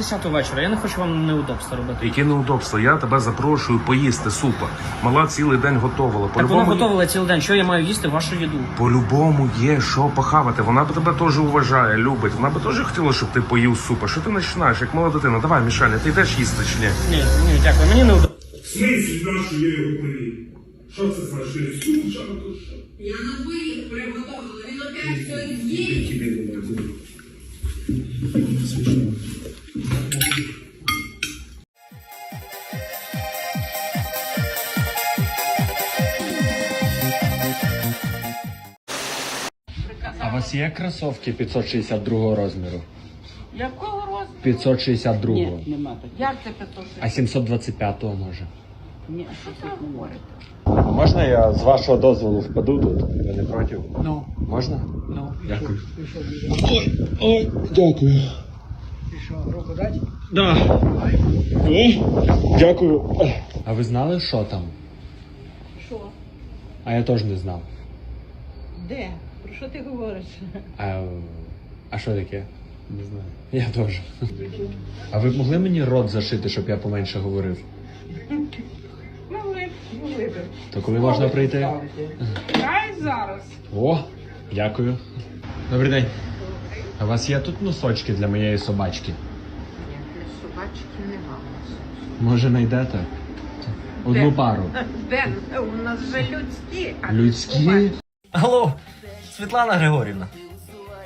Коль, пів десятого вечора. Я не хочу вам неудобства робити. Які неудобства? Я тебе запрошую поїсти супа. Мала цілий день готувала. Так вона готувала цілий день. Що я маю їсти вашу їду? по-любому є що похавати. Вона б тебе теж уважає, любить. Вона би теж хотіла, щоб ти поїв супа. Що ти починаєш, як мала дитина? Давай, Мішаня, ти йдеш їсти чи ні? Ні, ні, дякую. Мені неудобно. В смислі нашу я його поїв? Що це значить? Супчанку, що? Я на двоїх приготувала, він опять все з'їсть. А є кросовки 562 розміру? Якого розміру? 562. Ні, нема таких. Як це 500? А 725-го може. Ні, а що це говорите? Можна я з вашого дозволу впаду тут? Ви не проти? Ну, Можна? ну. Дякую. Ой, ой, дякую. Руку дати? Да. О, дякую. А ви знали, що там? Що? А я теж не знав. Де? Про що ти говориш? А, а що таке? Не знаю. Я теж. А ви б могли мені рот зашити, щоб я поменше говорив? Могли, могли би. То коли можна прийти? Хай зараз. О, дякую. Добрий день. А у вас є тут носочки для моєї собачки? Ні, Собачки нема. Може, знайдете? Одну пару. Де? У нас же людські. а Людські? Алло, Світлана Григорівна.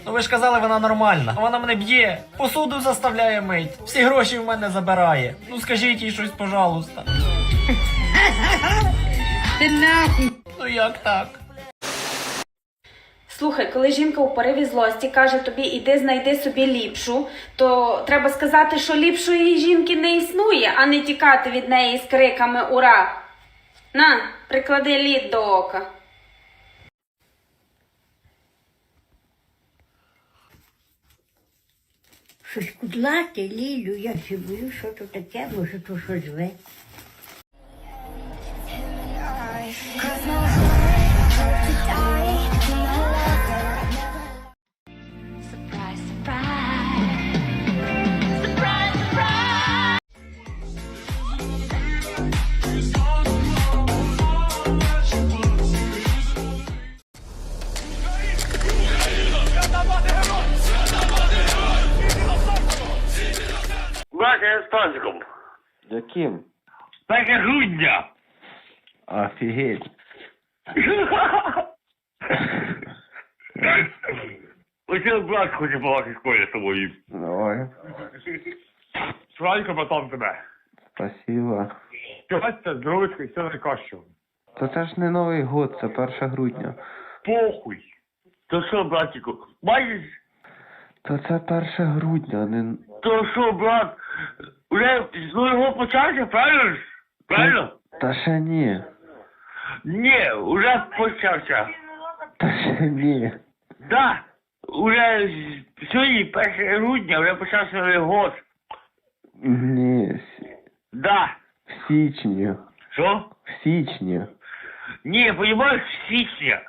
Ну ви ж казали, вона нормальна. Вона мене б'є, посуду заставляє мить, всі гроші в мене забирає. Ну скажіть їй щось, пожалуйста. Ти нахуй. Ну як так? Слухай, коли жінка у пориві злості каже тобі іди знайди собі ліпшу, то треба сказати, що ліпшої жінки не існує, а не тікати від неї з криками Ура! На, приклади лід до ока. Щось кудлати, Лілю, я чи що то таке, може то щось зле. Тазиком. Яким? Таке грудня. Офігеть. Оце брат хоче балакати школі з тобою. Давай. Сладко потом тебе. Спасибо. Щастя, здоров'ячка і все найкращого. То це ж не Новий год, це 1 грудня. Похуй. То що, братику, бачиш? То це 1 грудня, а не. То що, брат, уже з нового почався, правильно? Правильно? Та ще ні. Ні, уже почався. Та ще ні. Да, уже сьогодні 1 грудня, вже почався год. Ні. Да. В січні. Що? В січні. Не, понимаешь, в січня.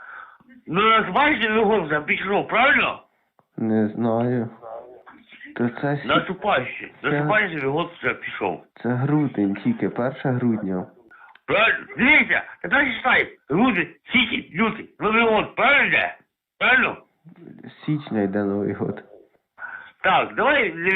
Ну, нас бачите, год вже пішов, правильно? Не знаю. То це, сі... Наступаючий. Наступаючий новий год вже пішов. це грудень тільки, 1 грудня. Правильно? Дивіться, тепер читай. Грудень, січень, лютий, новий год, правильно? Правильно? Січня йде Новий год. Так, давай не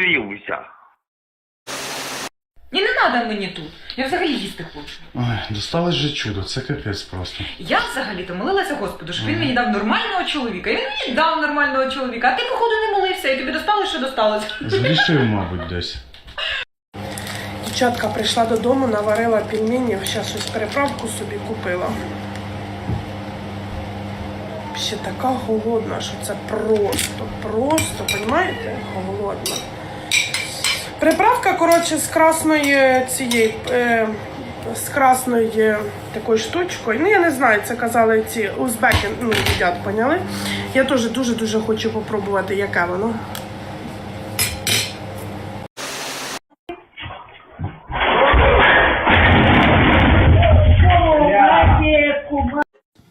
треба мені тут. Я взагалі їсти хочу. Ой, досталось же чудо, це капець просто. Я взагалі-то молилася Господу, щоб він мені дав нормального чоловіка. І він мені дав нормального чоловіка. А ти, походу, не молився, і тобі досталось, що досталось. Згрішив, мабуть, десь. Дівчатка прийшла додому, наварила пельменів, зараз щось переправку собі купила. Ще така голодна, що це просто, просто, розумієте, голодна. Приправка, коротше, з красної цієї, е, з красної такою штучкою. Ну, я не знаю, це казали ці узбеки, ну, їдять, поняли? Я теж дуже-дуже хочу попробувати, яке воно.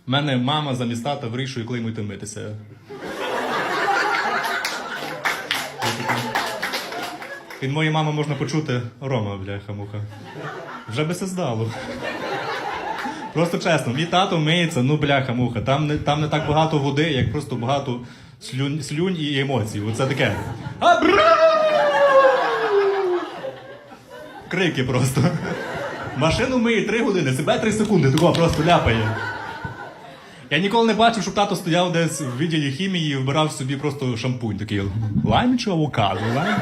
У мене мама замість тата вирішує, коли йому йти митися. Від моєї мами можна почути Рома, бляха муха. Вже би це здало. Просто чесно, мій тато миється, ну бляха муха. Там не, там не так багато води, як просто багато слюнь, слюнь і емоцій. Оце таке. Крики просто. Машину миє 3 години, себе 3 секунди, такого просто ляпає. Я ніколи не бачив, щоб тато стояв десь в відділі хімії і вбирав собі просто шампунь. Такий лайм чи авокадо, лайм.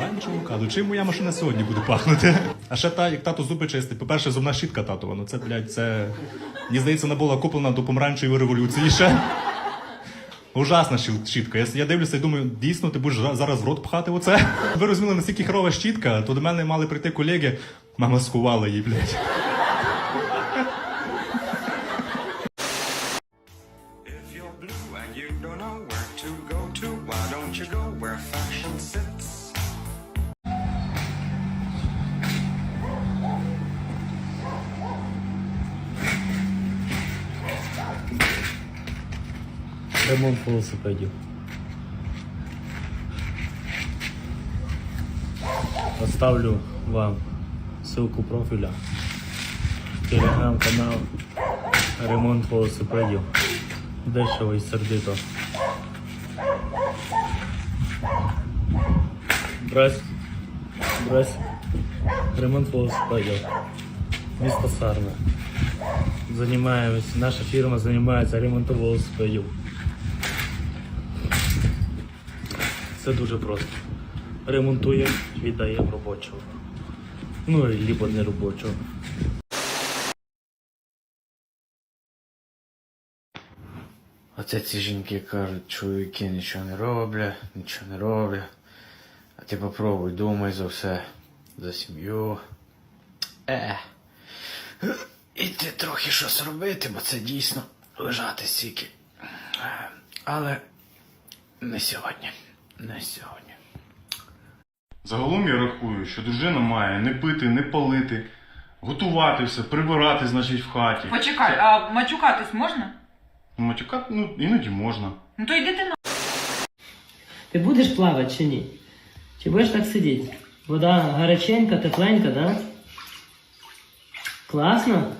Лайм чи. Чим моя машина сьогодні буде пахнути? А ще та, як тато зуби чистить. По-перше, зубна щітка татова. Ну це, блядь, це. Мені здається, вона була куплена до помаранчевої революції ще. Ужасна щіт- щітка. Я, я дивлюся і думаю, дійсно, ти будеш зараз в рот пхати оце. Ви розуміли, наскільки хрова щітка, то до мене мали прийти колеги, мама скувала її, блядь. Ремонт велосипедів. Оставлю вам ссылку профіля. Телеграм-канал Ремонт велосипедів. Дешево і сердито. Брась. Брась. Ремонт велосипедів. Місто Сарне. Занимаемся, наша фирма занимается ремонтом велосипедів. Це дуже просто. Ремонтуємо, віддаємо робочого. Ну, либо не робочого. Оце ці жінки кажуть, чоловіки нічого не роблять, нічого не роблять. А ти попробуй, думай за все, за сім'ю. Е. І ти трохи щось робити, бо це дійсно лежати стільки. Е, Але не сьогодні. Не сьогодні. Загалом я рахую, що дружина має не пити, не палити, готувати все, прибирати, значить, в хаті. Почекай, а матюкатись можна? Матюкати, ну, іноді можна. Ну то йди ти на. Ти будеш плавати чи ні? Чи будеш так сидіти? Вода гаряченька, тепленька, да? Класно?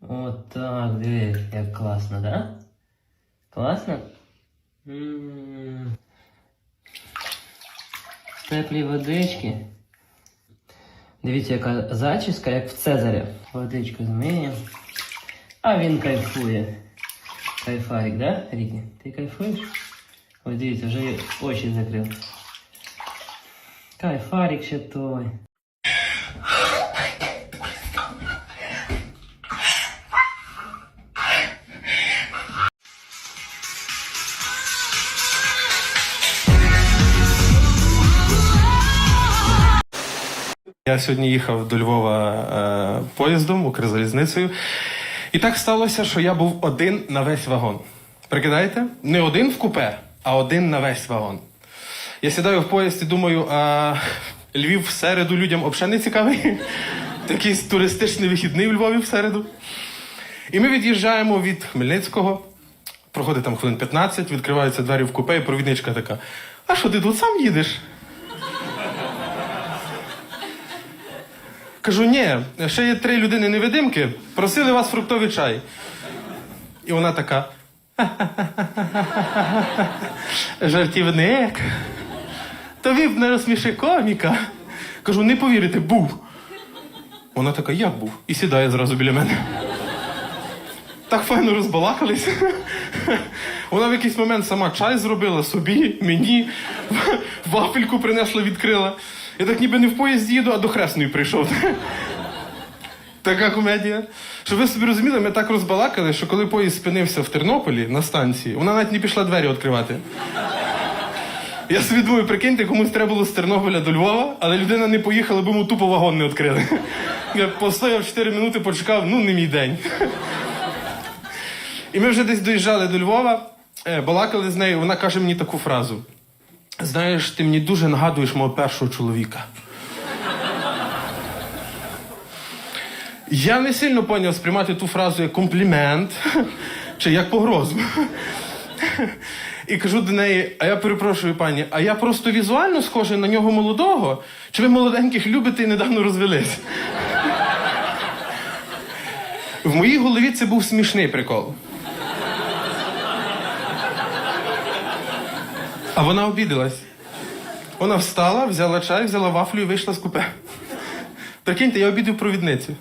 От так, диви, як класно, да? Класно? Ммм. Теплі водички. Дивіться, яка зачіска, як в Цезаря. Водичку змиємо. А він кайфує. Кайфарик, да, Рікі? Ти кайфуєш? Ось дивіться, вже очі закрив. Кайфарик ще той. Я сьогодні їхав до Львова е, поїздом, Укрзалізницею. І так сталося, що я був один на весь вагон. Прикидаєте? Не один в купе, а один на весь вагон. Я сідаю в поїзд і думаю, а Львів в середу людям взагалі не цікавий. Такий туристичний вихідний у Львові в середу. І ми від'їжджаємо від Хмельницького. Проходить там хвилин 15, відкриваються двері в купе, і провідничка така: А що ти тут сам їдеш? Кажу, ні, ще є три людини невидимки, просили вас фруктовий чай. І вона така. Жартівник. Тобі б не розсміши коміка. Кажу, не повірите, був. Вона така, як був? І сідає зразу біля мене. Так файно розбалакались. Вона в якийсь момент сама чай зробила собі, мені, вафельку принесла, відкрила. Я так ніби не в поїзд їду, а до хресної прийшов. Така комедія. Щоб ви собі розуміли, ми так розбалакали, що коли поїзд спинився в Тернополі на станції, вона навіть не пішла двері відкривати. Я собі думаю, прикиньте, комусь треба було з Тернополя до Львова, але людина не поїхала, бо йому тупо вагон не відкрили. Я постояв 4 минути, почекав, ну не мій день. І ми вже десь доїжджали до Львова, е, балакали з нею, вона каже мені таку фразу. Знаєш, ти мені дуже нагадуєш мого першого чоловіка. Я не сильно поняв сприймати ту фразу як комплімент чи як погрозу. І кажу до неї: а я перепрошую, пані, а я просто візуально схожий на нього молодого? Чи ви молоденьких любите і недавно розвелись? В моїй голові це був смішний прикол. А вона обідалась. Вона встала, взяла чай, взяла вафлю і вийшла з купе. Прикиньте, я обідав провідницю.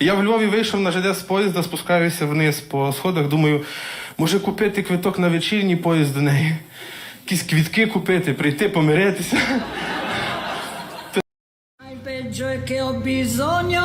Я в Львові вийшов на ЖД з поїзда, спускаюся вниз по сходах, думаю, може купити квиток на вечірній поїзд до неї. Якісь квітки купити, прийти, помиритися. Peggio è che ho bisogno